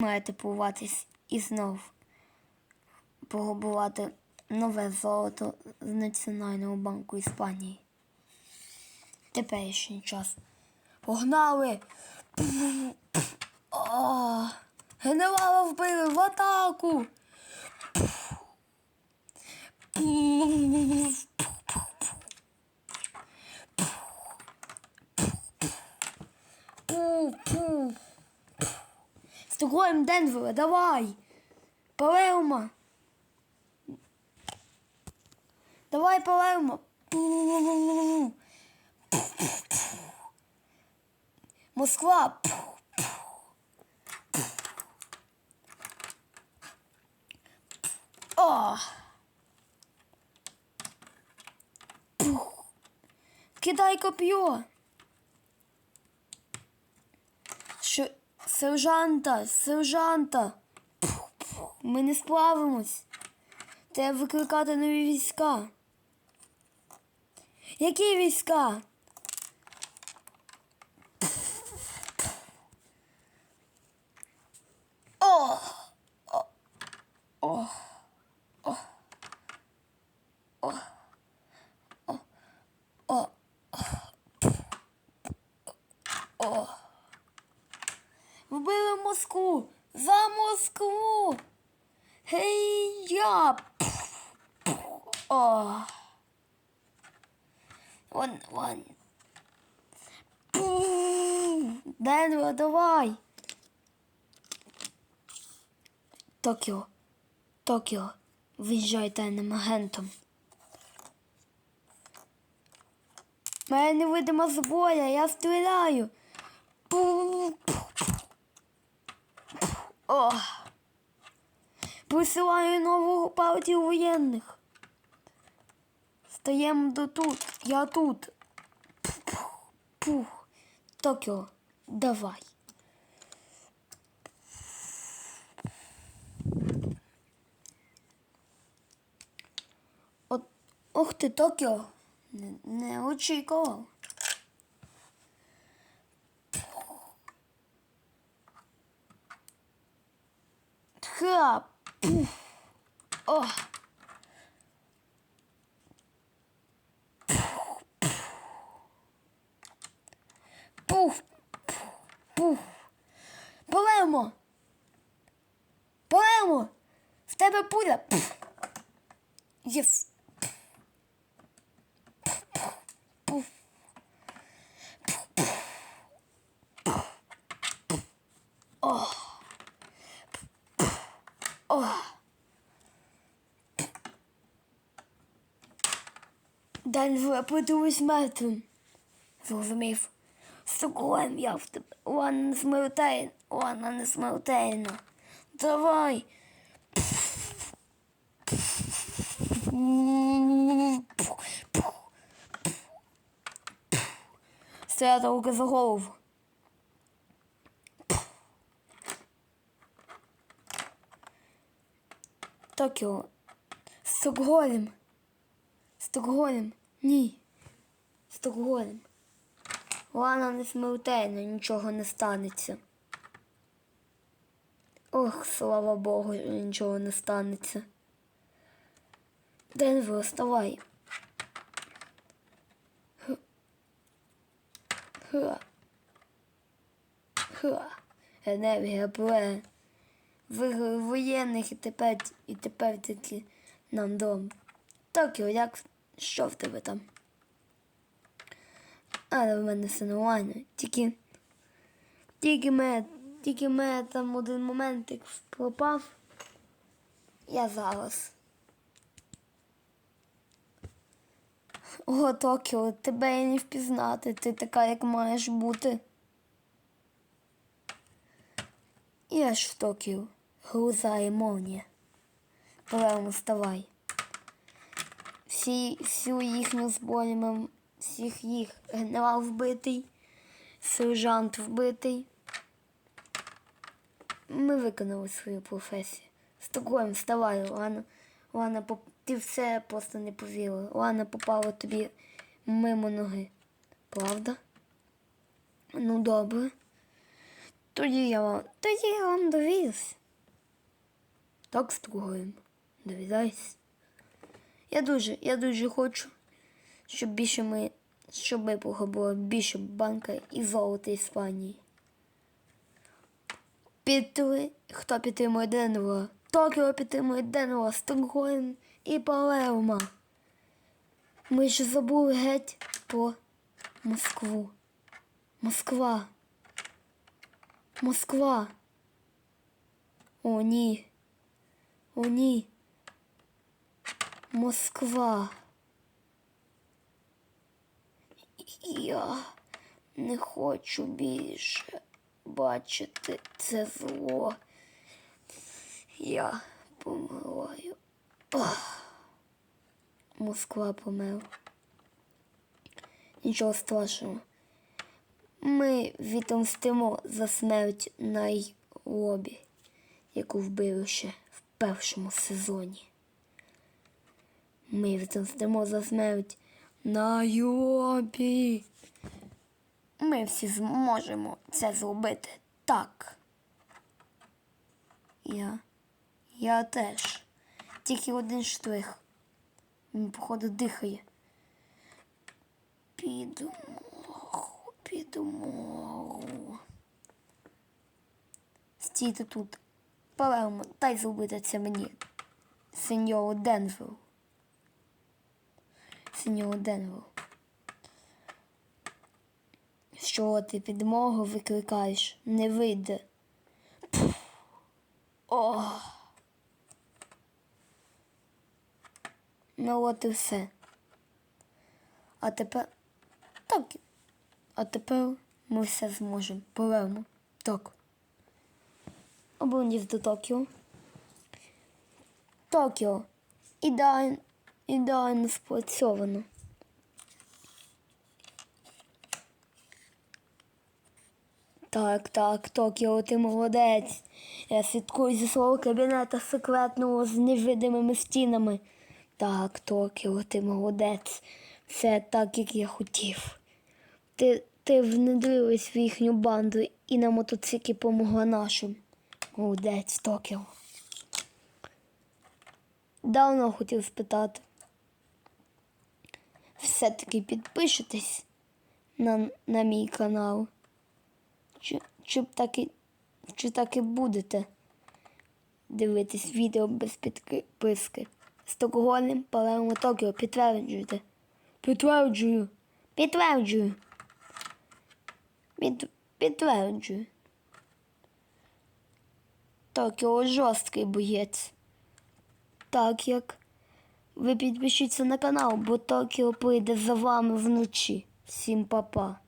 маєте побуватись і знов пограбувати нове золото з Національного банку Іспанії. Теперішній час. Погнали! О, генерала вбили в атаку! Пу-пу. Стокгольм, Денвера, давай! Палермо! Давай, Палермо! Москва! О! Кидай коп'є! Сержанта, сержанта. Ми не справимось. Треба викликати нові війська. Які війська? О! О! О! О! О! О! О! Вбили Москву! За Москву! Гей я! О! Вон, вон. Денво, давай! Токіо, Токіо, виїжджай тайним агентом. Мене невидима зброя, я стріляю. О. Присилаю нову партію воєнних. Стаємо до тут. Я тут. Пух. Пух. Токіо, давай. От, ох ти, Токіо. Не, не очікував. Ха! Пух! О! Пух! Пух! Полемо! Полемо! В тебе! Пух! Єс! Дальше подивись мертвим. Зрозумів. Стокгольм, я в тебе. Вона не смертельна. Вона не смертельна. Давай. Стояти руки за голову. Токіо. Стокгольм. Стокгольм. Ні. Стокгольм. Лана не смертельна, нічого не станеться. Ох, слава Богу, нічого не станеться. Денвер, вставай. Ха. Ха. Енергія пле. Виграли воєнних і тепер, і тепер тільки нам дом. Токіо, як що в тебе там? Але в мене все нормально. Тільки. Тільки мене, тільки мене там один моментик пропав. Я зараз. О, Токіо, тебе і не впізнати. Ти така, як маєш бути. Я ж в Токіо. Груза і молнія. Палермо, вставай. Всі, всю їхню зброю, всіх їх генерал вбитий, сержант вбитий. Ми виконали свою професію. Стокгольм, вставай, Лана. Лана, ти все просто не повірила. Лана попала тобі мимо ноги. Правда? Ну добре. Тоді я вам, тоді я вам довірюсь. Так, Стокгольм, довіряйся. Я дуже, я дуже хочу, щоб більше ми, щоб випуха було більше банка і золота Іспанії. Підтри... Хто підтримує Денвера? Токіо підтримує Денвера, Стокгольм і Палермо. Ми ж забули геть про Москву. Москва. Москва. О, ні. О, ні. Москва. Я не хочу більше бачити це зло. Я помираю. Ах. Москва помер. Нічого страшного. Ми відомстимо за смерть Найлобі, яку вбили ще в першому сезоні. Ми відомстимо за смерть Найлобі. Ми всі зможемо це зробити так. Я. Я теж. Тільки один штрих. Він, походу, дихає. Підмогу, підмогу. Стійте тут. Палермо, дай зробити це мені. Сеньору Денверу. Сеньору Денверу. Що ти підмогу викликаєш? Не вийде. Пф. О. Ну от і все. А тепер. Так. А тепер ми все зможемо. Повернемо. Так. Оборонів до Токіо. Токіо. Ідеально, ідеально спрацьовано. Так, так, Токіо, ти молодець. Я слідкую зі свого кабінета секретного з невидимими стінами. Так, Токіо, ти молодець. Все так, як я хотів. Ти, ти внедрилась в їхню банду і на мотоциклі помогла нашим. Молодець, Токіо. Давно хотів спитати. Все-таки підпишетесь на, на мій канал. Чи, чи, так і, чи так і будете дивитись відео без підписки? Стокгольм, Палермо, Токіо, підтверджуйте. Підтверджую. Підтверджую. Під, підтверджую. Токіо жорсткий боєць. Так як ви підпишіться на канал, бо Токіо прийде за вами вночі. Всім па-па.